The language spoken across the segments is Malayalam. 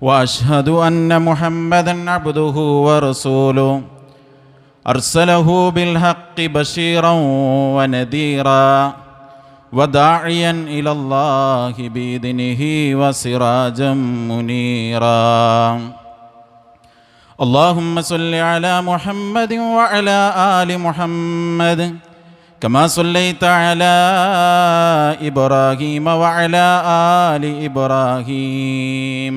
واشهد ان محمدا عبده ورسوله ارسله بالحق بشيرا ونذيرا وداعيا الى الله باذنه وسراجا منيرا اللهم صل على محمد وعلى ال محمد كما صليت على ابراهيم وعلى ال ابراهيم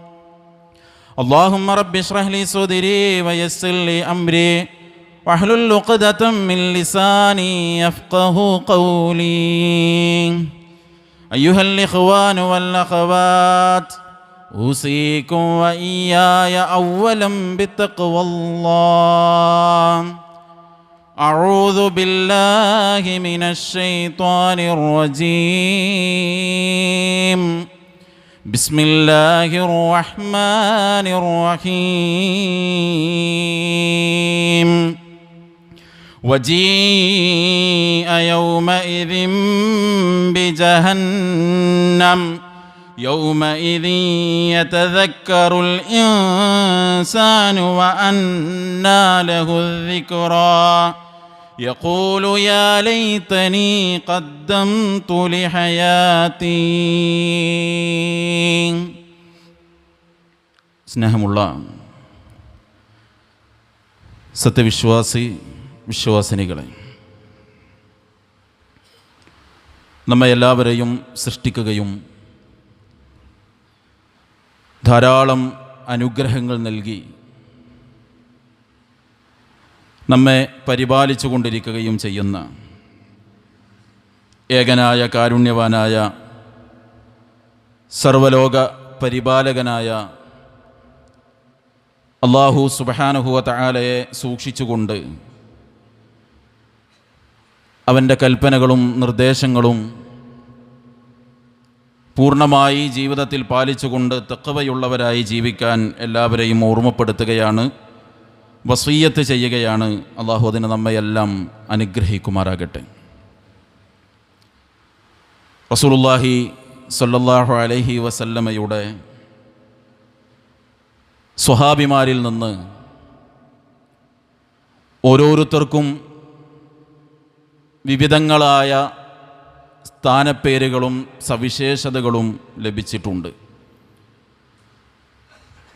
اللهم رب اشرح لي صدري ويسر لي أمري واحلل عقدة من لساني يفقه قولي. أيها الإخوان والأخوات أوصيكم وإياي اولا بتقوى الله. أعوذ بالله من الشيطان الرجيم. بسم الله الرحمن الرحيم. وجيء يومئذ بجهنم. يومئذ يتذكر الإنسان وأنى له الذكرى. يقول يا ليتني قدمت لحياتي സ്നേഹമുള്ള സത്യവിശ്വാസി വിശ്വാസിനികളെ നമ്മെ എല്ലാവരെയും സൃഷ്ടിക്കുകയും ധാരാളം അനുഗ്രഹങ്ങൾ നൽകി നമ്മെ പരിപാലിച്ചു കൊണ്ടിരിക്കുകയും ചെയ്യുന്ന ഏകനായ കാരുണ്യവാനായ സർവലോക പരിപാലകനായ അള്ളാഹു സുബഹാനഹുവ തആലയെ സൂക്ഷിച്ചുകൊണ്ട് അവന്റെ കൽപ്പനകളും നിർദ്ദേശങ്ങളും പൂർണമായി ജീവിതത്തിൽ പാലിച്ചുകൊണ്ട് തെക്കവയുള്ളവരായി ജീവിക്കാൻ എല്ലാവരെയും ഓർമ്മപ്പെടുത്തുകയാണ്. വസീയത്ത് ചെയ്യുകയാണ് അള്ളാഹു അതിന് നമ്മയെല്ലാം അനുഗ്രഹിക്കുമാറാകട്ടെ. റസൂലുള്ളാഹി സല്ലല്ലാഹു അലൈഹി വസല്ലമയുടെ സ്വഹാബിമാരിൽ നിന്ന് ഓരോരുത്തർക്കും വിവിധങ്ങളായ സ്ഥാനപ്പേരുകളും സവിശേഷതകളും ലഭിച്ചിട്ടുണ്ട്.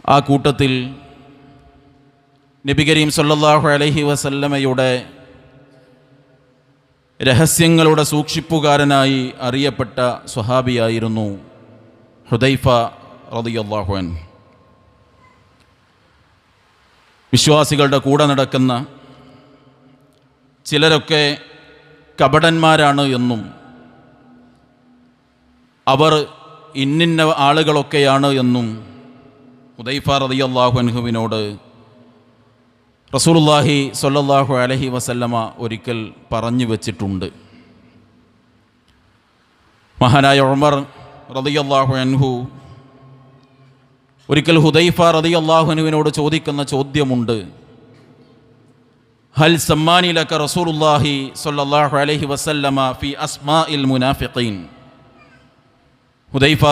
ആ കൂട്ടത്തിൽ നബി കരീം സല്ലല്ലാഹു അലൈഹി വസല്ലമയുടെ രഹസ്യങ്ങളുടെ സൂക്ഷിപ്പുകാരനായി അറിയപ്പെട്ട സ്വഹാബിയായിരുന്നു ഹുദൈഫ റളിയല്ലാഹു അൻഹു. വിശ്വാസികളുടെ കൂടെ നടക്കുന്ന ചിലരൊക്കെ കപടന്മാരാണ് എന്നും അവർ ഇന്നിന്ന ആളുകളൊക്കെയാണ് എന്നും ഹുദൈഫ റതിയല്ലാഹു അൻഹുവിനോട് റസൂലുള്ളാഹി സ്വല്ലല്ലാഹു അലഹി വസല്ലമ ഒരിക്കൽ പറഞ്ഞു വച്ചിട്ടുണ്ട്. മഹാനായ ഉമർ റതിയല്ലാഹു അൻഹു ഒരിക്കൽ ഹുദൈഫ റതി അള്ളാഹുനുവിനോട് ചോദിക്കുന്ന ചോദ്യമുണ്ട്. ഹൽ സമ്മാനി റസൂലുല്ലാഹി സ്വല്ലല്ലാഹു അലൈഹി വസല്ലമ ഫി അസ്മാഇൽ മുനാഫിഖീൻ? ഹുദൈഫ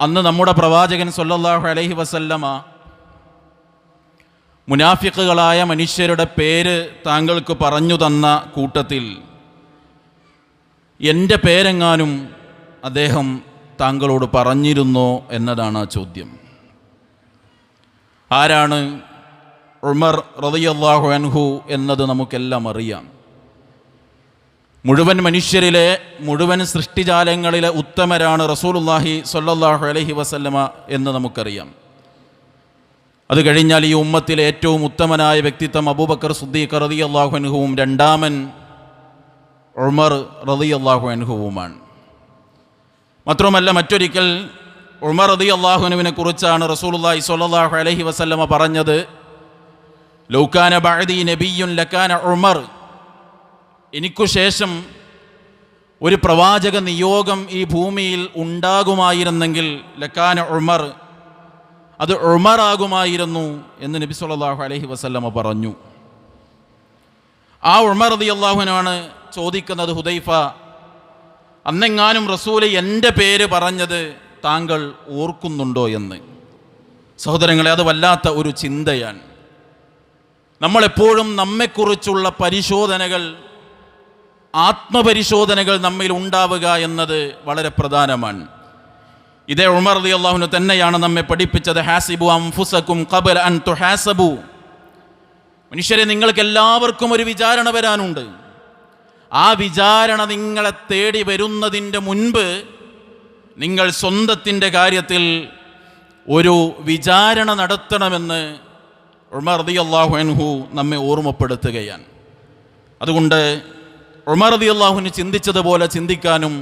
അന്ന് നമ്മുടെ പ്രവാചകൻ സൊല്ലാഹു അലഹി വസല്ലമ മുനാഫിക്കുകളായ മനുഷ്യരുടെ പേര് താങ്കൾക്ക് പറഞ്ഞു തന്ന കൂട്ടത്തിൽ എന്റെ പേരെങ്ങാനും അദ്ദേഹം താങ്കളോട് പറഞ്ഞിരുന്നോ എന്നതാണ് ആ ചോദ്യം. ആരാണ്? ഉമർ റളിയല്ലാഹു അൻഹു എന്നത് നമുക്കെല്ലാം അറിയാം. മുഴുവൻ മനുഷ്യരിലെ മുഴുവൻ സൃഷ്ടിജാലങ്ങളിലെ ഉത്തമരാണ് റസൂലുള്ളാഹി സ്വല്ലല്ലാഹു അലഹി വസല്ലമ എന്ന് നമുക്കറിയാം. അത് കഴിഞ്ഞാൽ ഈ ഉമ്മത്തിലെ ഏറ്റവും ഉത്തമനായ വ്യക്തിത്വം അബൂബക്കർ സുദ്ദീഖ് റതി അള്ളാഹു അൻഹുവും രണ്ടാമൻ ഉമർ റതി അള്ളാഹു അൻഹുവുമാണ്. മാത്രമല്ല മറ്റൊരിക്കൽ ഉമർ റതി അള്ളാഹുനുവിനെ കുറിച്ചാണ് റസൂലുള്ളാഹി സ്വല്ലല്ലാഹു അലൈഹി വസല്ലമ പറഞ്ഞത് ലൗക്കാന ബഅദി നബിയുൻ ലക്കാന ഉമർ. എനിക്കു ശേഷം ഒരു പ്രവാചക നിയോഗം ഈ ഭൂമിയിൽ ഉണ്ടാകുമായിരുന്നെങ്കിൽ ലക്കാന ഉമർ അത് ഉമറാകുമായിരുന്നു എന്ന് നബി സല്ലല്ലാഹു അലഹി വസല്ലമ പറഞ്ഞു. ആ ഉമർ അതി അള്ളാഹുനാണ് ചോദിക്കുന്നത് ഹുദൈഫ അന്നെങ്ങാനും റസൂൽ എന്റെ പേര് പറഞ്ഞത് താങ്കൾ ഓർക്കുന്നുണ്ടോ എന്ന്? സഹോദരങ്ങളെ അത് വല്ലാത്ത ഒരു ചിന്തയാണ്. നമ്മളെപ്പോഴും നമ്മെക്കുറിച്ചുള്ള പരിശോധനകൾ ആത്മപരിശോധനകൾ നമ്മിൽ ഉണ്ടാവുക എന്നത് വളരെ പ്രധാനമാണ്. ഇതേ ഉമർ റതി അള്ളാഹുനു തന്നെയാണ് നമ്മെ പഠിപ്പിച്ചത്. ഹാസിബു അംഫുസക്കും കബൽ അൻ തു ഹാസബു മനുഷ്യരെ നിങ്ങൾക്ക് എല്ലാവർക്കും ഒരു വിചാരണ വരാനുണ്ട്. ആ വിചാരണ നിങ്ങളെ തേടി വരുന്നതിന്റെ മുൻപ് നിങ്ങൾ സ്വന്തത്തിന്റെ കാര്യത്തിൽ ഒരു വിചാരണ നടത്തണമെന്ന് ഉമർ റതി അള്ളാഹു അൻഹു നമ്മെ ഓർമ്മപ്പെടുത്തുകയാണ്. അതുകൊണ്ട് ഉമർ റതി അള്ളാഹുവിന് ചിന്തിച്ചതുപോലെ ചിന്തിക്കാനും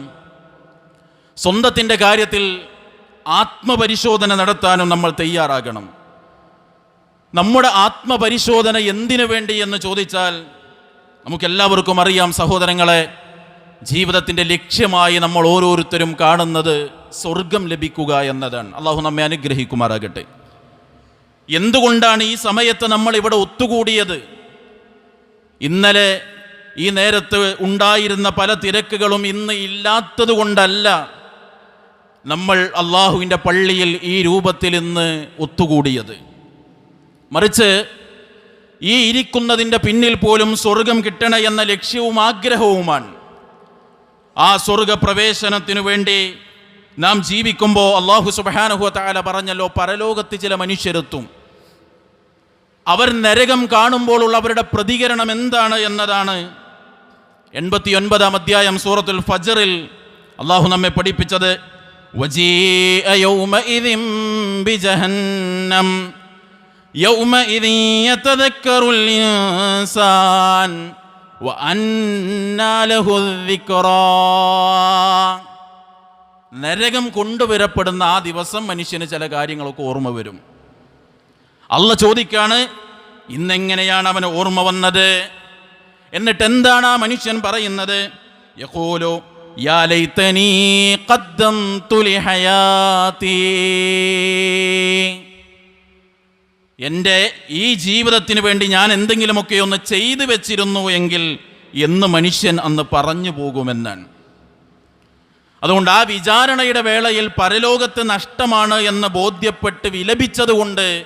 സ്വന്തത്തിന്റെ കാര്യത്തിൽ ആത്മപരിശോധന നടത്താനും നമ്മൾ തയ്യാറാകണം. നമ്മുടെ ആത്മപരിശോധന എന്തിനു വേണ്ടി എന്ന് ചോദിച്ചാൽ നമുക്കെല്ലാവർക്കും അറിയാം സഹോദരങ്ങളെ ജീവിതത്തിന്റെ ലക്ഷ്യമായി നമ്മൾ ഓരോരുത്തരും കാണുന്നത് സ്വർഗം ലഭിക്കുക എന്നതാണ്. അള്ളാഹു നമ്മെ അനുഗ്രഹിക്കുമാറാകട്ടെ. എന്തുകൊണ്ടാണ് ഈ സമയത്ത് നമ്മൾ ഇവിടെ ഒത്തുകൂടിയത്? ഇന്നലെ ഈ നേരത്ത് ഉണ്ടായിരുന്ന പല തിരക്കുകളും ഇന്ന് ഇല്ലാത്തത് കൊണ്ടല്ല നമ്മൾ അള്ളാഹുവിന്റെ പള്ളിയിൽ ഈ രൂപത്തിൽ ഇന്ന് ഒത്തുകൂടിയത്. മറിച്ച് ഈ ഇരിക്കുന്നതിന്റെ പിന്നിൽ പോലും സ്വർഗം കിട്ടണ എന്ന ലക്ഷ്യവും ആഗ്രഹവുമാണ്. ആ സ്വർഗ പ്രവേശനത്തിനു വേണ്ടി നാം ജീവിക്കുമ്പോൾ അള്ളാഹു സുബാനഹു താല പറഞ്ഞല്ലോ പരലോകത്ത് ചില മനുഷ്യരെത്തും. അവർ നരകം കാണുമ്പോഴുള്ള അവരുടെ പ്രതികരണം എന്താണ് എന്നതാണ്. എൺപത്തി ഒൻപതാം അധ്യായം സൂറത്തുൽ ഫജറിൽ അള്ളാഹു നമ്മെ പഠിപ്പിച്ചത്. وَجِيءَ يَوْمَئِذٍ بِجَهَنَّمَ يَوْمَئِذٍ يَتَذَكَّرُ الْإِنسَانُ وَأَنَّى لَهُ الذِّكْرَى നരകം കൊണ്ടുവരപ്പെടുന്ന ആ ദിവസം മനുഷ്യന് ചില കാര്യങ്ങളൊക്കെ ഓർമ്മ വരും അള്ള ചോദിക്കാണ് ഇന്നെങ്ങനെയാണ് അവന് ഓർമ്മ വന്നത് എന്നിട്ട് എന്താണ് ആ മനുഷ്യൻ പറയുന്നത് യഖൂലു ലിഹയാതീ. എന്റെ ഈ ജീവിതത്തിന് വേണ്ടി ഞാൻ എന്തെങ്കിലുമൊക്കെ ഒന്ന് ചെയ്തു വെച്ചിരുന്നു എങ്കിൽ എന്ന് മനുഷ്യൻ അന്ന് പറഞ്ഞു പോകുമെന്നാണ്. അതുകൊണ്ട് ആ വിചാരണയുടെ വേളയിൽ പരലോകത്ത് നഷ്ടമാണ് എന്ന് ബോധ്യപ്പെട്ട് വിലപിച്ചതുകൊണ്ട്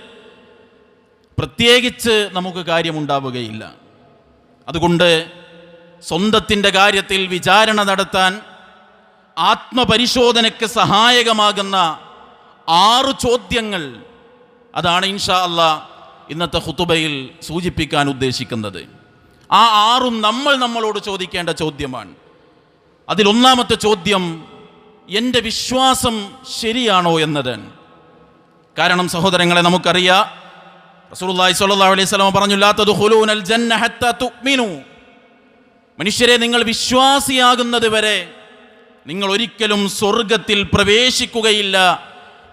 പ്രത്യേകിച്ച് നമുക്ക് കാര്യമുണ്ടാവുകയില്ല. അതുകൊണ്ട് സ്വന്തത്തിന്റെ കാര്യത്തിൽ വിചാരണ നടത്താൻ ആത്മപരിശോധനയ്ക്ക് സഹായകമാകുന്ന ആറ് ചോദ്യങ്ങൾ അതാണ് ഇൻഷാ അല്ല ഇന്നത്തെ ഹുത്തുബയിൽ സൂചിപ്പിക്കാൻ ഉദ്ദേശിക്കുന്നത്. ആ ആറും നമ്മൾ നമ്മളോട് ചോദിക്കേണ്ട ചോദ്യമാണ്. അതിലൊന്നാമത്തെ ചോദ്യം എന്റെ വിശ്വാസം ശരിയാണോ എന്നതാണ് കാരണം സഹോദരങ്ങളെ നമുക്കറിയാം റസൂലുള്ളാഹി സ്വല്ലല്ലാഹു അലൈഹി വസല്ലം പറഞ്ഞു മനുഷ്യരെ നിങ്ങൾ വിശ്വാസിയാകുന്നത് വരെ നിങ്ങൾ ഒരിക്കലും സ്വർഗത്തിൽ പ്രവേശിക്കുകയില്ല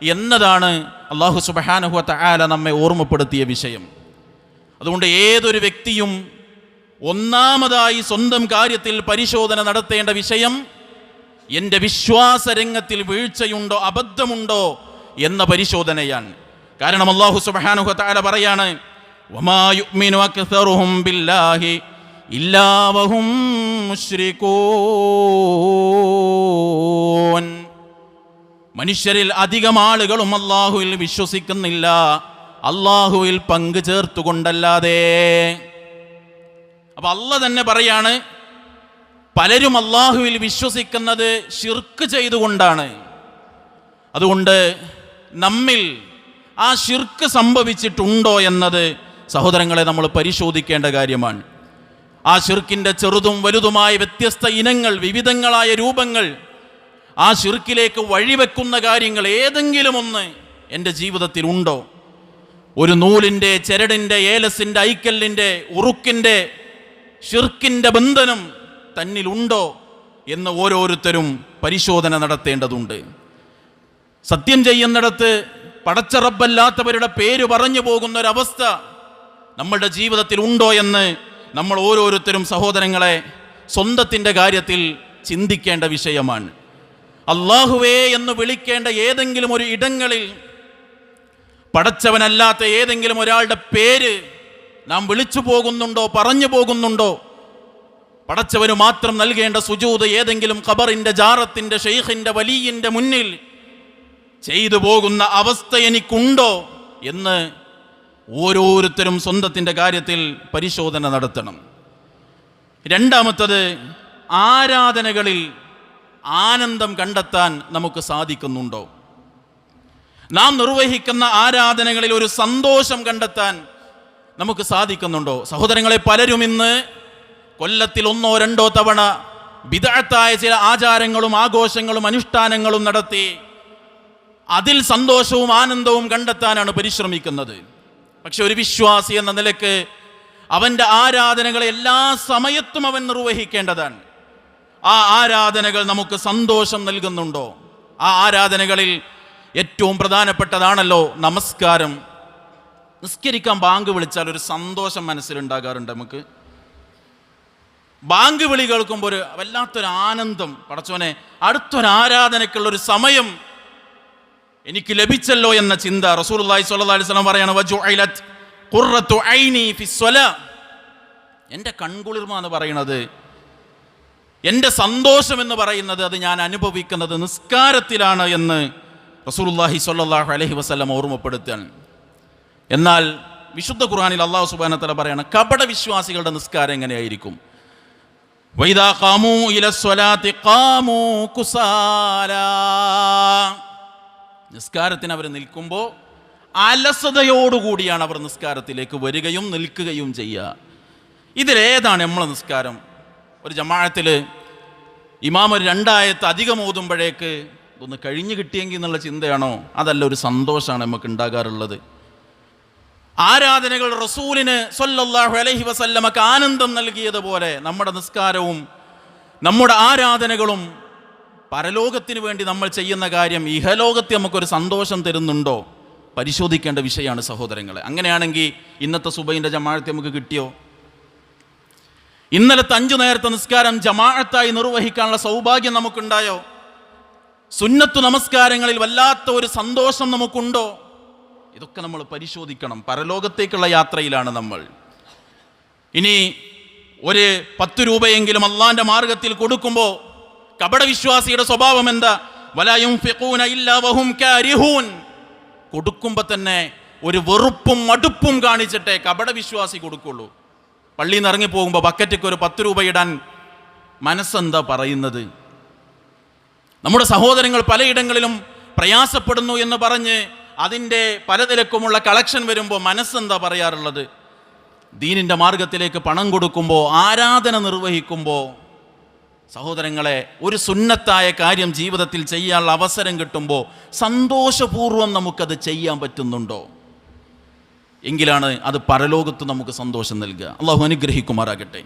എന്നതാണ് അള്ളാഹു സുബഹാനഹുവത്ത ആല നമ്മെ ഓർമ്മപ്പെടുത്തിയ വിഷയം. അതുകൊണ്ട് ഏതൊരു വ്യക്തിയും ഒന്നാമതായി സ്വന്തം കാര്യത്തിൽ പരിശോധന നടത്തേണ്ട വിഷയം എന്റെ വിശ്വാസ രംഗത്തിൽ വീഴ്ചയുണ്ടോ അബദ്ധമുണ്ടോ എന്ന പരിശോധനയാണ്. കാരണം അള്ളാഹു സുബഹാനുഹത്താല പറയാണ് ഒമായുമിൻ ബില്ലാഹി ഇല്ലാവഹും മുഷ്രിക്കൂൻ മനുഷ്യരിൽ അധികം ആളുകളും അള്ളാഹുവിൽ വിശ്വസിക്കുന്നില്ല. അള്ളാഹുവിൽ പങ്കു ചേർത്തുകൊണ്ടല്ലാതെ. അപ്പൊ അല്ല തന്നെ പറയാണ് പലരും അള്ളാഹുവിൽ വിശ്വസിക്കുന്നത് ഷിർക്ക് ചെയ്തുകൊണ്ടാണ്. അതുകൊണ്ട് നമ്മിൽ ആ ഷിർക്ക് സംഭവിച്ചിട്ടുണ്ടോ എന്നത് സഹോദരങ്ങളെ നമ്മൾ പരിശോധിക്കേണ്ട കാര്യമാണ്. ആ ഷിർക്കിന്റെ ചെറുതും വലുതുമായ വ്യത്യസ്ത ഇനങ്ങൾ വിവിധങ്ങളായ രൂപങ്ങൾ ആ ഷിർക്കിലേക്ക് വഴിവെക്കുന്ന കാര്യങ്ങൾ ഏതെങ്കിലും ഒന്ന് എന്റെ ജീവിതത്തിൽ ഉണ്ടോ? ഒരു നൂലിന്റെ ചരടിന്റെ ഏലസിന്റെ ഐക്കല്ലിന്റെ ഉറുക്കിന്റെ ഷിർക്കിന്റെ ബന്ധനം തന്നിലുണ്ടോ എന്ന് ഓരോരുത്തരും പരിശോധന നടത്തേണ്ടതുണ്ട്. സത്യം ചെയ്യുന്നിടത്ത് പടച്ചറബല്ലാത്തവരുടെ പേര് പറഞ്ഞു പോകുന്ന ഒരവസ്ഥ നമ്മളുടെ ജീവിതത്തിൽ ഉണ്ടോ എന്ന് നമ്മൾ ഓരോരുത്തരും സഹോദരങ്ങളെ സ്വന്തത്തിന്റെ കാര്യത്തിൽ ചിന്തിക്കേണ്ട വിഷയമാണ്. അള്ളാഹുവേ എന്ന് വിളിക്കേണ്ട ഏതെങ്കിലും ഒരു ഇടങ്ങളിൽ പടച്ചവനല്ലാത്ത ഏതെങ്കിലും ഒരാളുടെ പേര് നാം വിളിച്ചു പോകുന്നുണ്ടോ പറഞ്ഞു പോകുന്നുണ്ടോ? പടച്ചവന് മാത്രം നൽകേണ്ട സുജൂത് ഏതെങ്കിലും ഖബറിന്റെ ജാറത്തിന്റെ ഷെയ്ഖിന്റെ വലിയന്റെ മുന്നിൽ ചെയ്തു പോകുന്ന അവസ്ഥ എനിക്കുണ്ടോ എന്ന് ഓരോരുത്തരും സ്വന്തത്തിന്റെ കാര്യത്തിൽ പരിശോധന നടത്തണം. രണ്ടാമത്തത് ആരാധനകളിൽ ആനന്ദം കണ്ടെത്താൻ നമുക്ക് സാധിക്കുന്നുണ്ടോ? നാം നിർവഹിക്കുന്ന ആരാധനകളിൽ ഒരു സന്തോഷം കണ്ടെത്താൻ നമുക്ക് സാധിക്കുന്നുണ്ടോ? സഹോദരങ്ങളെ പലരും ഇന്ന് കൊല്ലത്തിൽ ഒന്നോ രണ്ടോ തവണ വിദഗ്ധായ ചില ആചാരങ്ങളും ആഘോഷങ്ങളും അനുഷ്ഠാനങ്ങളും നടത്തി അതിൽ സന്തോഷവും ആനന്ദവും കണ്ടെത്താനാണ് പരിശ്രമിക്കുന്നത്. പക്ഷെ ഒരു വിശ്വാസി എന്ന നിലയ്ക്ക് അവന്റെ ആരാധനകളെ എല്ലാ സമയത്തും അവൻ നിർവഹിക്കേണ്ടതാണ്. ആ ആരാധനകൾ നമുക്ക് സന്തോഷം നൽകുന്നുണ്ടോ? ആ ആരാധനകളിൽ ഏറ്റവും പ്രധാനപ്പെട്ടതാണല്ലോ നമസ്കാരം. നിസ്കരിക്കാൻ ബാങ്ക് വിളിച്ചാൽ ഒരു സന്തോഷം മനസ്സിലുണ്ടാകാറുണ്ട് നമുക്ക്. ബാങ്ക് വിളി കേൾക്കുമ്പോൾ ഒരു വല്ലാത്തൊരു ആനന്ദം. പടച്ചോനെ അടുത്തൊരു ആരാധനയ്ക്കുള്ള ഒരു സമയം എനിക്ക് ലഭിച്ചല്ലോ എന്ന ചിന്ത റസൂലുള്ളാഹി സ്വല്ലല്ലാഹി അലൈഹി വസല്ലം പറയാണ് ഐനി ഫി സ്വലാ. എന്റെ കൺകുളിർമ എന്ന് പറയുന്നത് എന്റെ സന്തോഷം എന്ന് പറയുന്നത് അത് ഞാൻ അനുഭവിക്കുന്നത് നിസ്കാരത്തിലാണ് എന്ന് റസൂലുള്ളാഹി സ്വല്ലാഹു അലഹി വസ്ലം ഓർമ്മപ്പെടുത്താൻ എന്നാൽ വിശുദ്ധ ഖുർആനിൽ അള്ളാഹു സുബാനത്തല പറയാണ് കപട വിശ്വാസികളുടെ നിസ്കാരം എങ്ങനെയായിരിക്കും? വൈദാ ഖാമൂ ഇല സ്വലാത്തി കുസാലാ. നിസ്കാരത്തിന് അവർ നിൽക്കുമ്പോൾ അലസതയോടുകൂടിയാണ് അവർ നിസ്കാരത്തിലേക്ക് വരികയും നിൽക്കുകയും ചെയ്യുക. ഇതിലേതാണ് നമ്മളെ നിസ്കാരം? ഒരു ജമാഴത്തിൽ ഇമാം ഒരു രണ്ടായത്ത് അധികം ഓതുമ്പോഴേക്ക് ഒന്ന് കഴിഞ്ഞു കിട്ടിയെങ്കിൽ എന്നുള്ള ചിന്തയാണോ? അതല്ല ഒരു സന്തോഷമാണ് നമുക്ക് ഉണ്ടാകാറുള്ളത്. ആരാധനകൾ റസൂലിന് സൊല്ലാഹു അലഹി വസല്ലമക്ക് ആനന്ദം നൽകിയതുപോലെ നമ്മുടെ നിസ്കാരവും നമ്മുടെ ആരാധനകളും പരലോകത്തിന് വേണ്ടി നമ്മൾ ചെയ്യുന്ന കാര്യം ഇഹലോകത്തെ നമുക്കൊരു സന്തോഷം തരുന്നുണ്ടോ? പരിശോധിക്കേണ്ട വിഷയമാണ് സഹോദരങ്ങളെ. അങ്ങനെയാണെങ്കിൽ ഇന്നത്തെ സുബൈന്റെ ജമാഅത്ത് നമുക്ക് കിട്ടിയോ? ഇന്നലത്തെ അഞ്ചു നേരത്തെ നിസ്കാരം ജമാഴത്തായി നിർവഹിക്കാനുള്ള സൗഭാഗ്യം നമുക്കുണ്ടായോ? സുന്നത്തു നമസ്കാരങ്ങളിൽ വല്ലാത്ത ഒരു സന്തോഷം നമുക്കുണ്ടോ? ഇതൊക്കെ നമ്മൾ പരിശോധിക്കണം. പരലോകത്തേക്കുള്ള യാത്രയിലാണ് നമ്മൾ. ഇനി ഒരു പത്ത് രൂപയെങ്കിലും അള്ളാന്റെ മാർഗത്തിൽ കൊടുക്കുമ്പോൾ കപടവിശ്വാസിയുടെ സ്വഭാവം എന്താ? വലയും കൊടുക്കുമ്പോൾ തന്നെ ഒരു വെറുപ്പും മടുപ്പും കാണിച്ചിട്ടേ കപടവിശ്വാസി കൊടുക്കുള്ളൂ. പള്ളിയിൽ നിന്ന് ഇറങ്ങി പോകുമ്പോൾ ബക്കറ്റിക്ക് ഒരു പത്ത് രൂപ ഇടാൻ മനസ്സെന്താ പറയുന്നത്? നമ്മുടെ സഹോദരങ്ങൾ പലയിടങ്ങളിലും പ്രയാസപ്പെടുന്നു എന്ന് പറഞ്ഞ് അതിന്റെ പലതിരക്കുമുള്ള കളക്ഷൻ വരുമ്പോൾ മനസ്സെന്താ പറയാറുള്ളത്? ദീനിന്റെ മാർഗത്തിലേക്ക് പണം കൊടുക്കുമ്പോൾ ആരാധന നിർവഹിക്കുമ്പോൾ സഹോദരങ്ങളെ ഒരു സുന്നത്തായ കാര്യം ജീവിതത്തിൽ ചെയ്യാനുള്ള അവസരം കിട്ടുമ്പോൾ സന്തോഷപൂർവം നമുക്കത് ചെയ്യാൻ പറ്റുന്നുണ്ടോ? എങ്കിലാണ് അത് പരലോകത്ത് നമുക്ക് സന്തോഷം നൽകുക. അള്ളാഹു അനുഗ്രഹിക്കുമാറാകട്ടെ.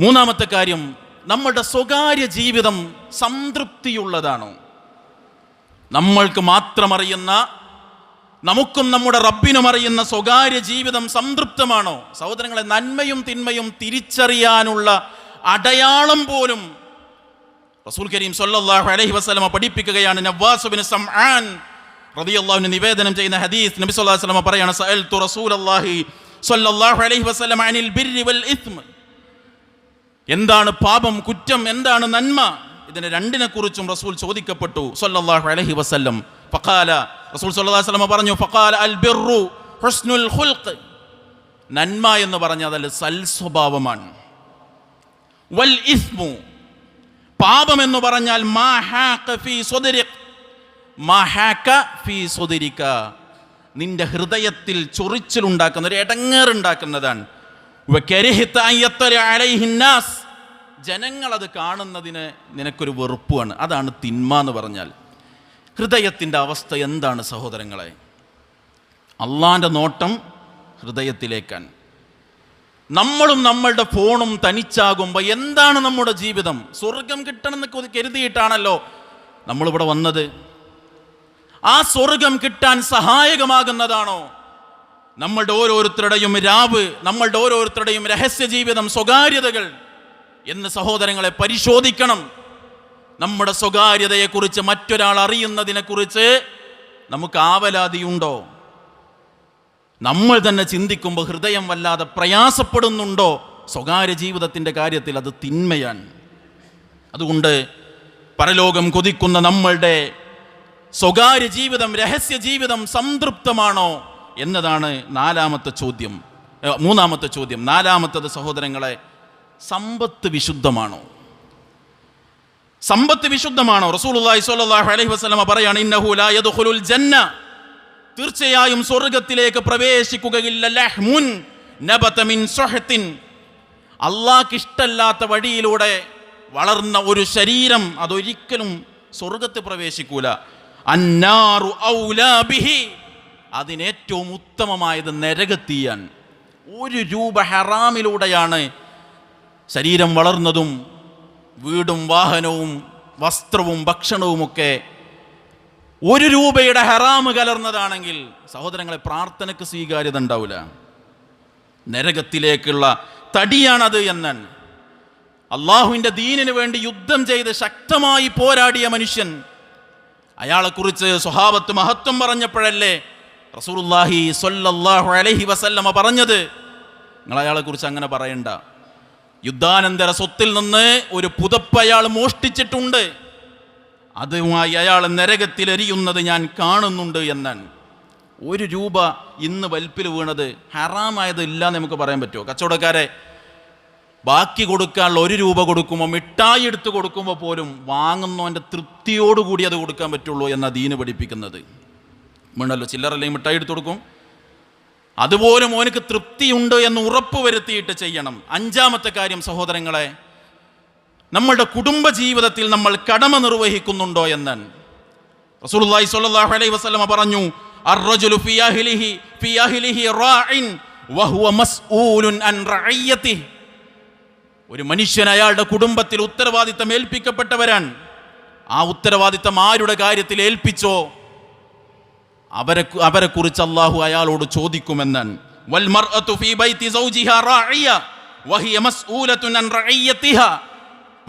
മൂന്നാമത്തെ കാര്യം നമ്മുടെ സ്വകാര്യ ജീവിതം സംതൃപ്തിയുള്ളതാണോ? നമ്മൾക്ക് മാത്രമറിയുന്ന നമുക്കും നമ്മുടെ റബ്ബിനും അറിയുന്ന സ്വകാര്യ ജീവിതം സംതൃപ്തമാണോ? സഹോദരങ്ങളെ നന്മയും തിന്മയും തിരിച്ചറിയാനുള്ള അടയാളം പോലും റസൂൽ കരീം സല്ലല്ലാഹു അലൈഹി വസല്ലമ പഠിപ്പിക്കുകയാണ്. നവാസ് ബിൻ സംആൻ റളിയല്ലാഹു അൻഹു നിവേദനം ചെയ്യുന്ന ഹദീസ് നബി സല്ലല്ലാഹു അലൈഹി വസല്ലമ പറയാണ് സഅൽതു റസൂലല്ലാഹി സ്വല്ലല്ലാഹു അലൈഹി വസല്ലമ അനിൽ ബിർരി വൽ ഇത്മ എന്താണ് പാപം കുറ്റം എന്താണ് നന്മ? ഇതിനെ രണ്ടിനെ കുറിച്ചും റസൂൽ ചോദിക്കപ്പെട്ടു സല്ലല്ലാഹു അലൈഹി വസല്ലം. ഫഖാല റസൂൽ സല്ലല്ലാഹു അലൈഹി വസല്ലമ പറഞ്ഞു ഫഖാല അൽ ബിർറു ഹുസ്നുൽ ഖുൽഖ്. നന്മ എന്ന് പറഞ്ഞാൽ അതല്ല സൽ സ്വഭാവമാണ് വൽ ഇസ്മു. പാപം എന്ന് പറഞ്ഞാൽ നിന്റെ ഹൃദയത്തിൽ ചൊറിച്ചിലുണ്ടാക്കുന്ന ഒരു ഇടങ്ങേറുണ്ടാക്കുന്നതാണ് അത് കാണുന്നതിന് നിനക്കൊരു വെറുപ്പാണ്. അതാണ് തിന്മ എന്ന് പറഞ്ഞാൽ. ഹൃദയത്തിന്റെ അവസ്ഥ എന്താണ് സഹോദരങ്ങളെ? അള്ളാന്റെ നോട്ടം ഹൃദയത്തിലേക്കാണ്. നമ്മളും നമ്മളുടെ ഫോണും തനിച്ചാകുമ്പോൾ എന്താണ് നമ്മുടെ ജീവിതം? സ്വർഗം കിട്ടണമെന്ന് കരുതിയിട്ടാണല്ലോ നമ്മളിവിടെ വന്നത്. ആ സ്വർഗം കിട്ടാൻ സഹായകമാകുന്നതാണോ? നമ്മളുടെ ഓരോരുത്തരുടെയും രാവ് നമ്മളുടെ ഓരോരുത്തരുടെയും രഹസ്യ ജീവിതം സ്വകാര്യതകൾ എന്ന് സഹോദരങ്ങളെ പരിശോധിക്കണം. നമ്മുടെ സ്വകാര്യതയെക്കുറിച്ച് മറ്റൊരാൾ അറിയുന്നതിനെക്കുറിച്ച് നമുക്ക് ആവലാതിയുണ്ടോ? നമ്മൾ തന്നെ ചിന്തിക്കുമ്പോൾ ഹൃദയം വല്ലാതെ പ്രയാസപ്പെടുന്നുണ്ടോ? സ്വകാര്യ ജീവിതത്തിന്റെ കാര്യത്തിൽ അത് തിന്മയാണ്. അതുകൊണ്ട് പരലോകം കൊതിക്കുന്ന നമ്മളുടെ സ്വകാര്യ ജീവിതം രഹസ്യ ജീവിതം സംതൃപ്തമാണോ എന്നതാണ് നാലാമത്തെ ചോദ്യം. മൂന്നാമത്തെ ചോദ്യം. നാലാമത്തത് സഹോദരങ്ങളെ സമ്പത്ത് വിശുദ്ധമാണോ? സമ്പത്ത് വിശുദ്ധമാണോ? സ്വല്ലല്ലാഹു അലൈഹി വസ്ലമ പറയാണ് ഇന്നഹു ലാ യദ്ഖുലുൽ ജന്ന തീർച്ചയായും സ്വർഗത്തിലേക്ക് പ്രവേശിക്കുകയില്ല. ലഹ്മുൻ നബത്തമിൻ സൊഹത്തിൻ. ഇഷ്ടല്ലാത്ത വഴിയിലൂടെ വളർന്ന ഒരു ശരീരം അതൊരിക്കലും സ്വർഗത്തിൽ പ്രവേശിക്കൂല. അന്നാറു ഔലാബിഹി അതിനേറ്റവും ഉത്തമമായത് നരകത്തീയാൻ ഒരു രൂപ ഹറാമിലൂടെയാണ് ശരീരം വളർന്നതും വീടും വാഹനവും വസ്ത്രവും ഭക്ഷണവുമൊക്കെ ഒരു രൂപയുടെ ഹറാമ് കലർന്നതാണെങ്കിൽ സഹോദരങ്ങളെ പ്രാർത്ഥനയ്ക്ക് സ്വീകാര്യത ഉണ്ടാവില്ല നരകത്തിലേക്കുള്ള തടിയാണത് എന്നാണ് അള്ളാഹുവിന്റെ ദീനിന് വേണ്ടി യുദ്ധം ചെയ്ത് ശക്തമായി പോരാടിയ മനുഷ്യൻ അയാളെക്കുറിച്ച് സ്വഭാവത്ത് മഹത്വം പറഞ്ഞപ്പോഴല്ലേ റസൂലുള്ളാഹി സൊല്ലാഹു അലഹി വസല്ലമ പറഞ്ഞത്? നിങ്ങൾ അയാളെക്കുറിച്ച് അങ്ങനെ പറയണ്ട. യുദ്ധാനന്തര സ്വത്തിൽ നിന്ന് ഒരു പുതപ്പ് അയാൾ മോഷ്ടിച്ചിട്ടുണ്ട്. അതുമായി അയാൾ നരകത്തിൽ എരിയുന്നത് ഞാൻ കാണുന്നുണ്ട് എന്നാണ്. ഒരു രൂപ ഇന്ന് വലിപ്പിൽ വീണത് ഹറാമായത് ഇല്ല നമുക്ക് പറയാൻ പറ്റുമോ? കച്ചവടക്കാരെ ബാക്കി കൊടുക്കാനുള്ള ഒരു രൂപ കൊടുക്കുമ്പോൾ മിഠായി എടുത്ത് കൊടുക്കുമ്പോൾ പോലും വാങ്ങുന്നവന്റെ തൃപ്തിയോടുകൂടി അത് കൊടുക്കാൻ പറ്റുള്ളൂ എന്ന ദീന് പഠിപ്പിക്കുന്നത്. വീണല്ലോ ചില്ലറല്ലെങ്കിൽ മിഠായി എടുത്ത് കൊടുക്കും? അതുപോലും ഓനക്ക് തൃപ്തിയുണ്ട് എന്ന് ഉറപ്പ് വരുത്തിയിട്ട് ചെയ്യണം. അഞ്ചാമത്തെ കാര്യം സഹോദരങ്ങളെ നമ്മളുടെ കുടുംബ ജീവിതത്തിൽ നമ്മൾ കടമ നിർവഹിക്കുന്നുണ്ടോ എന്ന് റസൂലുള്ളാഹി സ്വല്ലല്ലാഹു അലൈഹി വസല്ലമ പറഞ്ഞു റാഇൻ വഹുവ മസ്ഊലുൻ അൻ ഒരു മനുഷ്യൻ അയാളുടെ കുടുംബത്തിൽ ഉത്തരവാദിത്തം ഏൽപ്പിക്കപ്പെട്ടവരാണ്. ആ ഉത്തരവാദിത്തം ആരുടെ കാര്യത്തിൽ ഏൽപ്പിച്ചോ? അവരെ അവരെ കുറിച്ച് അള്ളാഹു അയാളോട് ചോദിക്കുമെന്നാണ്. വൽമർ ഫീ ബൈതി സൗജിഹാ റാഇയ വഹിയ അൻ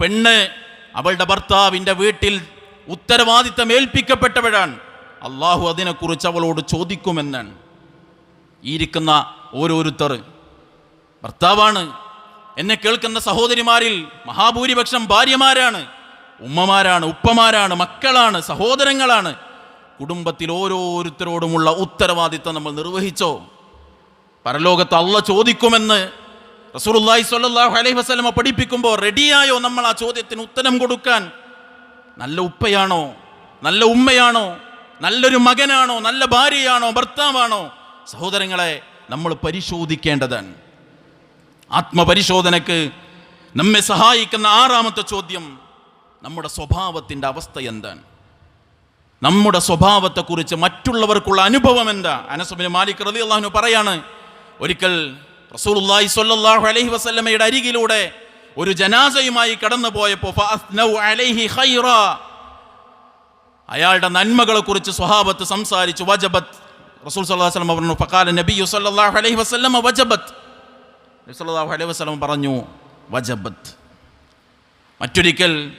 പെണ്ണ് അവളുടെ ഭർത്താവിന്റെ വീട്ടിൽ ഉത്തരവാദിത്തം ഏൽപ്പിക്കപ്പെട്ടവരാണ് അള്ളാഹു അതിനെക്കുറിച്ച് അവളോട് ചോദിക്കുമെന്നാണ്. ഇരിക്കുന്ന ഓരോരുത്തർ. ഭർത്താവാണ്. എന്നെ കേൾക്കുന്ന സഹോദരിമാരിൽ മഹാഭൂരിപക്ഷം ഭാര്യമാരാണ്. ഉമ്മമാരാണ് ഉപ്പമാരാണ് മക്കളാണ് സഹോദരങ്ങളാണ്. കുടുംബത്തിൽ ഓരോരുത്തരോടുമുള്ള ഉത്തരവാദിത്തം നമ്മൾ നിർവഹിച്ചോ? പരലോകത്ത് അള്ള ചോദിക്കുമെന്ന് റസൂലുള്ളാഹി സ്വല്ലല്ലാഹു അലൈഹി വസ്ലമ പഠിപ്പിക്കുമ്പോൾ റെഡിയായോ നമ്മൾ ആ ചോദ്യത്തിന് ഉത്തരം കൊടുക്കാൻ? നല്ല ഉപ്പയാണോ? നല്ല ഉമ്മയാണോ? നല്ലൊരു മകനാണോ? നല്ല ഭാര്യയാണോ? ഭർത്താവാണോ? സഹോദരങ്ങളെ നമ്മൾ പരിശോധിക്കേണ്ടതാണ്. ആത്മപരിശോധനയ്ക്ക് നമ്മെ സഹായിക്കുന്ന ആറാമത്തെ ചോദ്യം നമ്മുടെ സ്വഭാവത്തിന്റെ അവസ്ഥ എന്താണ്? നമ്മുടെ സ്വഭാവത്തെക്കുറിച്ച് മറ്റുള്ളവർക്കുള്ള അനുഭവം എന്താ? അനസുബിന് മാലിക് റലി അള്ളാഹുനു പറയാണ് ഒരിക്കൽ റസൂലുള്ളാഹി സ്വല്ലല്ലാഹു അലൈഹി വസല്ലമയുടെ അരികിലൂടെ ഒരു ജനാസയുമായി കടന്നു പോയപ്പോൾ അയാളുടെ നന്മകളെ കുറിച്ച് സ്വഹാബത്ത് സംസാരിച്ചു വജബത്ത്. റസൂൽ സ്വല്ലല്ലാഹു അലൈഹി വസല്ലമ പറഞ്ഞു ഫഖാല നബിയു സ്വല്ലല്ലാഹു അലൈഹി വസല്ലമ വജബത്ത്. നബി സ്വല്ലല്ലാഹു അലൈഹി വസ്ലം പറഞ്ഞു വജബത്ത്. മറ്റൊരിക്കൽ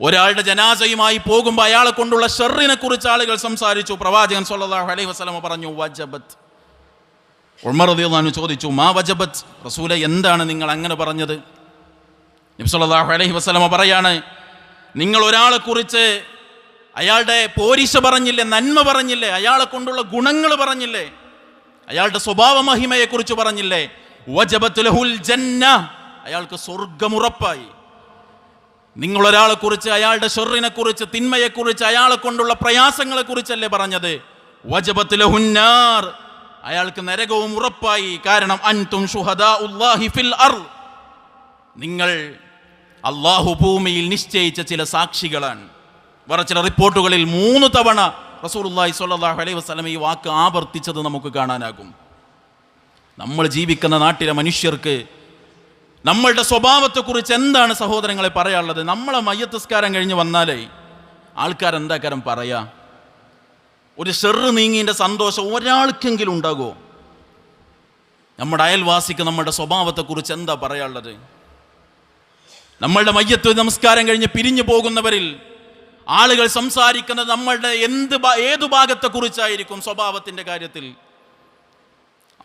ഒരാളുടെ ജനാസയുമായി പോകുമ്പോൾ അയാളെ കൊണ്ടുള്ള ഷെറിനെ കുറിച്ച് ആളുകൾ സംസാരിച്ചു. പ്രവാചകൻ സ്വല്ലല്ലാഹു അലൈഹി വസല്ലമ പറഞ്ഞു വജബത്ത്. ഉമർ ചോദിച്ചു മാ വജബത്ത് റസൂലെ എന്താണ് നിങ്ങൾ അങ്ങനെ പറഞ്ഞത്? നബി അലഹി വസല്ലമ പറയാണ് നിങ്ങൾ ഒരാളെ കുറിച്ച് അയാളുടെ പോരിശ പറഞ്ഞില്ലേ നന്മ പറഞ്ഞില്ലേ അയാളെ കൊണ്ടുള്ള ഗുണങ്ങൾ പറഞ്ഞില്ലേ അയാളുടെ സ്വഭാവ മഹിമയെക്കുറിച്ച് പറഞ്ഞില്ലേ വജബത്തുലഹുൽ ജന്ന. അയാൾക്ക് സ്വർഗമുറപ്പായി നിങ്ങൾ ഒരാളെ കുറിച്ച് അയാളുടെ ഷെറിനെ കുറിച്ച് തിന്മയെ കുറിച്ച് അയാളെ കൊണ്ടുള്ള പ്രയാസങ്ങളെ കുറിച്ചല്ലേ പറഞ്ഞത് വജബത്ത് ലഹുന്നാർ അയാൾക്ക് നരകവും ഉറപ്പായി. കാരണം അൻതും ഫിൽ അർ നിങ്ങൾ അള്ളാഹു ഭൂമിയിൽ നിശ്ചയിച്ച ചില സാക്ഷികളാണ്. വേറെ ചില റിപ്പോർട്ടുകളിൽ മൂന്ന് തവണ റസൂലുള്ളാഹി സ്വല്ലല്ലാഹു അലൈഹി വസല്ലം ഈ വാക്ക് ആവർത്തിച്ചത് നമുക്ക് കാണാനാകും. നമ്മൾ ജീവിക്കുന്ന നാട്ടിലെ മനുഷ്യർക്ക് നമ്മളുടെ സ്വഭാവത്തെക്കുറിച്ച് എന്താണ് സഹോദരങ്ങളെ പറയാനുള്ളത്? നമ്മളെ മയ്യത്തസ്കാരം കഴിഞ്ഞ് വന്നാലേ ആൾക്കാരെന്താ കാരം പറയാ? ഒരു ഷെറ് നീങ്ങിന്റെ സന്തോഷം ഒരാൾക്കെങ്കിലും ഉണ്ടാകുമോ? നമ്മുടെ അയൽവാസിക്ക് നമ്മുടെ സ്വഭാവത്തെക്കുറിച്ച് എന്താ പറയാനുള്ളത്? നമ്മളുടെ മയ്യത്ത് നമസ്കാരം കഴിഞ്ഞ് പിരിഞ്ഞു പോകുന്നവരിൽ ആളുകൾ സംസാരിക്കുന്നത് നമ്മളുടെ എന്ത് ഏതു ഭാഗത്തെക്കുറിച്ചായിരിക്കും സ്വഭാവത്തിന്റെ കാര്യത്തിൽ?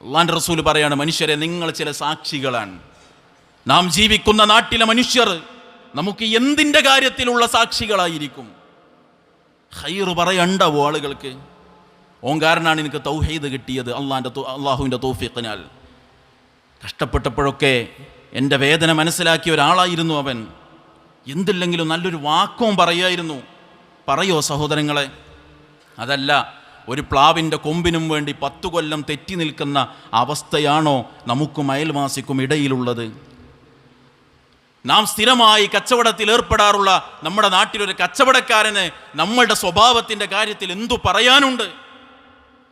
അള്ളാന്റെ റസൂൽ പറയാണ് മനുഷ്യരെ നിങ്ങൾ ചില സാക്ഷികളാണ്. നാം ജീവിക്കുന്ന നാട്ടിലെ മനുഷ്യർ നമുക്ക് എന്തിന്റെ കാര്യത്തിലുള്ള സാക്ഷികളായിരിക്കും? ഹൈറ് പറയണ്ടാവോ ആളുകൾക്ക്? ഓൻ കാരനാണ് എനിക്ക് തൗഹീദ് കിട്ടിയത്. അള്ളാന്റെ അള്ളാഹുവിന്റെ തോഫിക്കിനാൽ കഷ്ടപ്പെട്ടപ്പോഴൊക്കെ എന്റെ വേദന മനസ്സിലാക്കിയ ഒരാളായിരുന്നു അവൻ. എന്തില്ലെങ്കിലും നല്ലൊരു വാക്കവും പറയായിരുന്നു. പറയോ സഹോദരങ്ങളെ? അതല്ല ഒരു പ്ലാവിന്റെ കൊമ്പിനും വേണ്ടി പത്തു കൊല്ലം തെറ്റി നിൽക്കുന്ന അവസ്ഥയാണോ നമുക്കും അയൽവാസിക്കും ഇടയിലുള്ളത്? നാം സ്ഥിരമായി കച്ചവടത്തിൽ ഏർപ്പെടാറുള്ള നമ്മുടെ നാട്ടിലൊരു കച്ചവടക്കാരന് നമ്മളുടെ സ്വഭാവത്തിന്റെ കാര്യത്തിൽ എന്തു പറയാനുണ്ട്?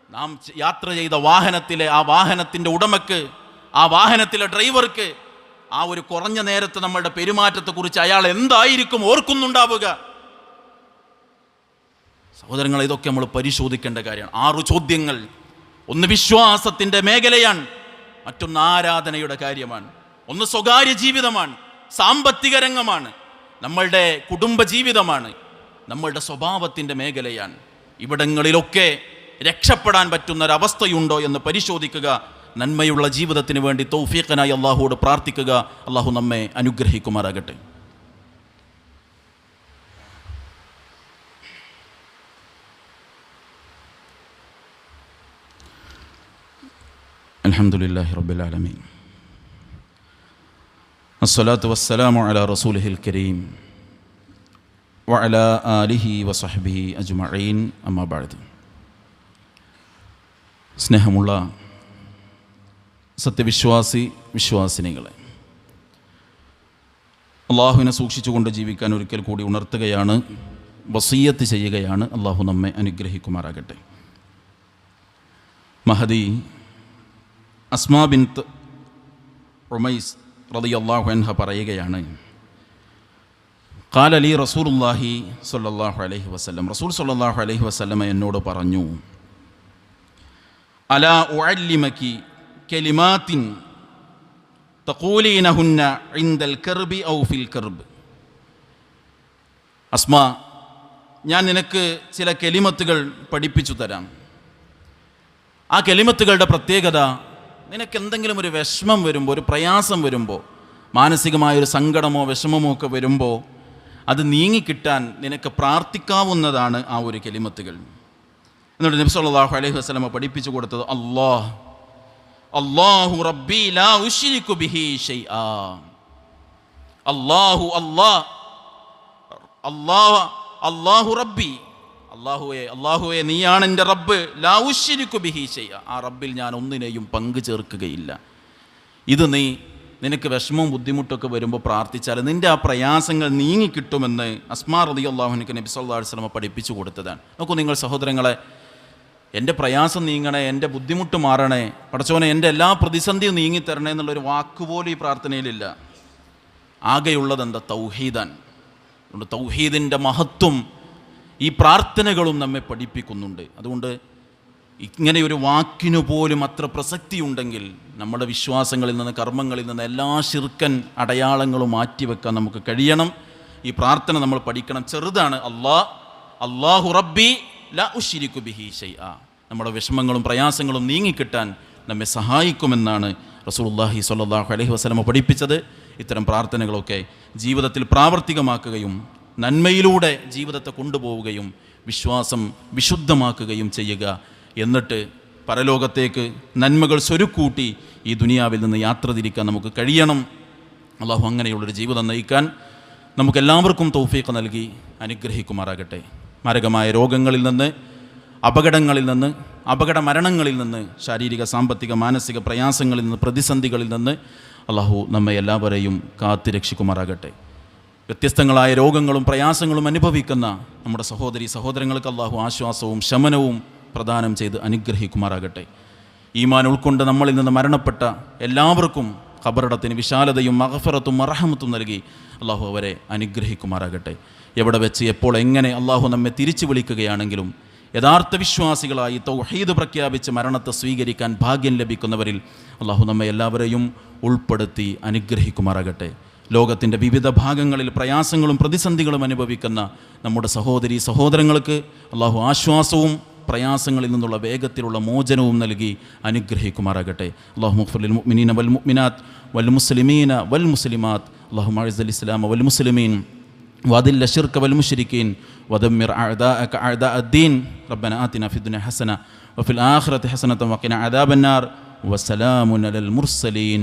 നാം യാത്ര ചെയ്ത വാഹനത്തിലെ ആ വാഹനത്തിന്റെ ഉടമക്ക് ആ വാഹനത്തിലെ ഡ്രൈവർക്ക് ആ ഒരു കുറഞ്ഞ നേരത്തെ നമ്മളുടെ പെരുമാറ്റത്തെക്കുറിച്ച് അയാൾ എന്തായിരിക്കും ഓർക്കുന്നുണ്ടാവുക? സഹോദരങ്ങൾ ഇതൊക്കെ നമ്മൾ പരിശോധിക്കേണ്ട കാര്യമാണ്. ആറു ചോദ്യങ്ങൾ. ഒന്ന് വിശ്വാസത്തിന്റെ മേഖലയാണ് മറ്റൊന്ന് ആരാധനയുടെ കാര്യമാണ്. ഒന്ന് സ്വകാര്യ ജീവിതമാണ്. സാമ്പത്തിക രംഗമാണ്. നമ്മളുടെ കുടുംബജീവിതമാണ് നമ്മളുടെ സ്വഭാവത്തിന്റെ മേഖലയാണ്. ഇവിടങ്ങളിലൊക്കെ രക്ഷപ്പെടാൻ പറ്റുന്ന ഒരവസ്ഥയുണ്ടോ എന്ന് പരിശോധിക്കുക. നന്മയുള്ള ജീവിതത്തിന് വേണ്ടി തൗഫീഖനായി അള്ളാഹുവോട് പ്രാർത്ഥിക്കുക. അള്ളാഹു നമ്മെ അനുഗ്രഹിക്കുമാറാകട്ടെ. അലഹമുല്ലാ റബുലാലമീൻ അസ്സലാത്തു വസ്സലാമു അല റസൂലിഹിൽ കരീം വഅല ആലിഹി വസഹബിഹി അജ്മഈൻ. അമ്മാബാഴത് സ്നേഹമുള്ള സത്യവിശ്വാസി വിശ്വാസിനികളെ അള്ളാഹുവിനെ സൂക്ഷിച്ചുകൊണ്ട് ജീവിക്കാൻ ഒരിക്കൽ കൂടി ഉണർത്തുകയാണ് വസീയത്ത് ചെയ്യുകയാണ് അള്ളാഹു നമ്മെ അനുഗ്രഹിക്കുമാറാകട്ടെ. മഹദി അസ്മാ ബിൻ ഉമൈസ് റളിയല്ലാഹു അൻഹ പറയുകയാണ്. കാലലി റസൂലുല്ലാഹി സ്വല്ലല്ലാഹു അലഹി വസ്ലം റസൂൽ സ്വല്ലല്ലാഹു അലഹി വസ്ലമ എന്നോട് പറഞ്ഞു അലാ ഉഅല്ലിമക്കി കലിമാത്തിൻ തഖൂലീനഹുന്ന ഇൻദൽ കർബി ഔ ഫിൽ കർബ്. അസ്മ ഞാൻ നിനക്ക് ചില കെലിമത്തുകൾ പഠിപ്പിച്ചു തരാം. ആ കെലിമത്തുകളുടെ പ്രത്യേകത നിനക്ക് എന്തെങ്കിലും ഒരു വിഷമം വരുമ്പോൾ ഒരു പ്രയാസം വരുമ്പോൾ മാനസികമായൊരു സങ്കടമോ വിഷമമോ ഒക്കെ വരുമ്പോൾ അത് നീങ്ങിക്കിട്ടാൻ നിനക്ക് പ്രാർത്ഥിക്കാവുന്നതാണ് ആ ഒരു കെലിമത്തുകൾ. എന്നിട്ട് നബ്സല്ലാഹു അലൈഹി വസ്ലമ പഠിപ്പിച്ചു കൊടുത്തത് അള്ളാഹ് അള്ളാഹു റബ്ബി ലാ ഉഷിരിക്കു ബിഹി ഷൈആ അല്ലാഹ് അല്ലാഹു അള്ളാഹു റബ്ബി അള്ളാഹുവെ അള്ളാഹുവെ നീയാണ് എന്റെ റബ്ബ്. ലാ ഉശ്രിക്കു ബിഹി ചെയ്യ ആ റബ്ബിൽ ഞാൻ ഒന്നിനെയും പങ്കു ചേർക്കുകയില്ല. ഇത് നീ നിനക്ക് വിഷമവും ബുദ്ധിമുട്ടൊക്കെ വരുമ്പോൾ പ്രാർത്ഥിച്ചാൽ നിന്റെ ആ പ്രയാസങ്ങൾ നീങ്ങിക്കിട്ടുമെന്ന് അസ്മാർ റതി അള്ളാഹുനിക്ക് നബി അലൈഹി വസല്ലമ പഠിപ്പിച്ചു കൊടുത്തതാണ്. നോക്കൂ നിങ്ങൾ സഹോദരങ്ങളെ എന്റെ പ്രയാസം നീങ്ങണേ എന്റെ ബുദ്ധിമുട്ട് മാറണേ പടച്ചോനെ എന്റെ എല്ലാ പ്രതിസന്ധിയും നീങ്ങിത്തരണേ എന്നുള്ളൊരു വാക്കുപോലും ഈ പ്രാർത്ഥനയിലില്ല. ആകെയുള്ളത് എന്താ? തൗഹീദാൻ. അതുകൊണ്ട് തൗഹീദിന്റെ മഹത്വം ഈ പ്രാർത്ഥനകളും നമ്മെ പഠിപ്പിക്കുന്നുണ്ട്. അതുകൊണ്ട് ഇങ്ങനെ ഒരു വാക്കിനു പോലും അത്ര പ്രസക്തിയുണ്ടെങ്കിൽ നമ്മുടെ വിശ്വാസങ്ങളിൽ നിന്ന് കർമ്മങ്ങളിൽ നിന്ന് എല്ലാ ശിർക്കൻ അടയാളങ്ങളും മാറ്റിവെക്കാൻ നമുക്ക് കഴിയണം. ഈ പ്രാർത്ഥന നമ്മൾ പഠിക്കണം. ചെറുതാണ് അള്ളാ അള്ളാഹു റബ്ബി ല ഉഷിരിക്കു ബിഹി ഷൈഅ നമ്മുടെ വിഷമങ്ങളും പ്രയാസങ്ങളും നീങ്ങിക്കിട്ടാൻ നമ്മെ സഹായിക്കുമെന്നാണ് റസൂലുള്ളാഹി സ്വല്ലല്ലാഹു അലൈഹി വസ്ലമ പഠിപ്പിച്ചത്. ഇത്തരം പ്രാർത്ഥനകളൊക്കെ ജീവിതത്തിൽ പ്രാവർത്തികമാക്കുകയും നന്മയിലൂടെ ജീവിതത്തെ കൊണ്ടുപോവുകയും വിശ്വാസം വിശുദ്ധമാക്കുകയും ചെയ്യുക. എന്നിട്ട് പരലോകത്തേക്ക് നന്മകൾ സ്വരുക്കൂട്ടി ഈ ദുനിയാവിൽ നിന്ന് യാത്ര തിരിക്കാൻ നമുക്ക് കഴിയണം. അള്ളാഹു അങ്ങനെയുള്ളൊരു ജീവിതം നയിക്കാൻ നമുക്കെല്ലാവർക്കും തൗഫീഖ് നൽകി അനുഗ്രഹിക്കുമാറാകട്ടെ. മാരകമായ രോഗങ്ങളിൽ നിന്ന് അപകടങ്ങളിൽ നിന്ന് അപകട മരണങ്ങളിൽ നിന്ന് ശാരീരിക സാമ്പത്തിക മാനസിക പ്രയാസങ്ങളിൽ നിന്ന് പ്രതിസന്ധികളിൽ നിന്ന് അള്ളാഹു നമ്മെ എല്ലാവരെയും കാത്തു രക്ഷിക്കുമാറാകട്ടെ വ്യത്യസ്തങ്ങളായ രോഗങ്ങളും പ്രയാസങ്ങളും അനുഭവിക്കുന്ന നമ്മുടെ സഹോദരി സഹോദരങ്ങൾക്ക് അള്ളാഹു ആശ്വാസവും ശമനവും പ്രദാനം ചെയ്ത് അനുഗ്രഹിക്കുമാറാകട്ടെ. ഈമാൻ ഉൾക്കൊണ്ട് നമ്മളിൽ നിന്ന് മരണപ്പെട്ട എല്ലാവർക്കും ഖബറിടത്തിന് വിശാലതയും മഹഫറത്തും മറഹമത്തും നൽകി അള്ളാഹു അവരെ അനുഗ്രഹിക്കുമാറാകട്ടെ. എവിടെ വെച്ച് എപ്പോൾ എങ്ങനെ അള്ളാഹു നമ്മെ തിരിച്ചു വിളിക്കുകയാണെങ്കിലും യഥാർത്ഥ വിശ്വാസികളായി തൗഹീദ് പ്രഖ്യാപിച്ച് മരണത്തെ സ്വീകരിക്കാൻ ഭാഗ്യം ലഭിക്കുന്നവരിൽ അള്ളാഹു നമ്മെ എല്ലാവരെയും ഉൾപ്പെടുത്തി അനുഗ്രഹിക്കുമാറാകട്ടെ. ലോകത്തിൻ്റെ വിവിധ ഭാഗങ്ങളിൽ പ്രയാസങ്ങളും പ്രതിസന്ധികളും അനുഭവിക്കുന്ന നമ്മുടെ സഹോദരി സഹോദരങ്ങൾക്ക് അള്ളാഹു ആശ്വാസവും പ്രയാസങ്ങളിൽ നിന്നുള്ള വേഗത്തിലുള്ള മോചനവും നൽകി അനുഗ്രഹിക്കുമാറാകട്ടെ അള്ളാഹു മുഫലിൽ മുഅ്മിനീന വൽ മുഅ്മിനാത്ത് വൽ മുസ്ലിമീന വൽ മുസ്ലിമാത്ത് അള്ളാഹു മഅസ് ഇസ്ലാം വൽ മുസ്ലിമീൻ وأذل الشرك والمشركين ودمر أعداءك أعداء الدين ربنا آتنا في الدنيا حسنة وفي الآخرة حسنة وقنا عذاب النار وسلام على المرسلين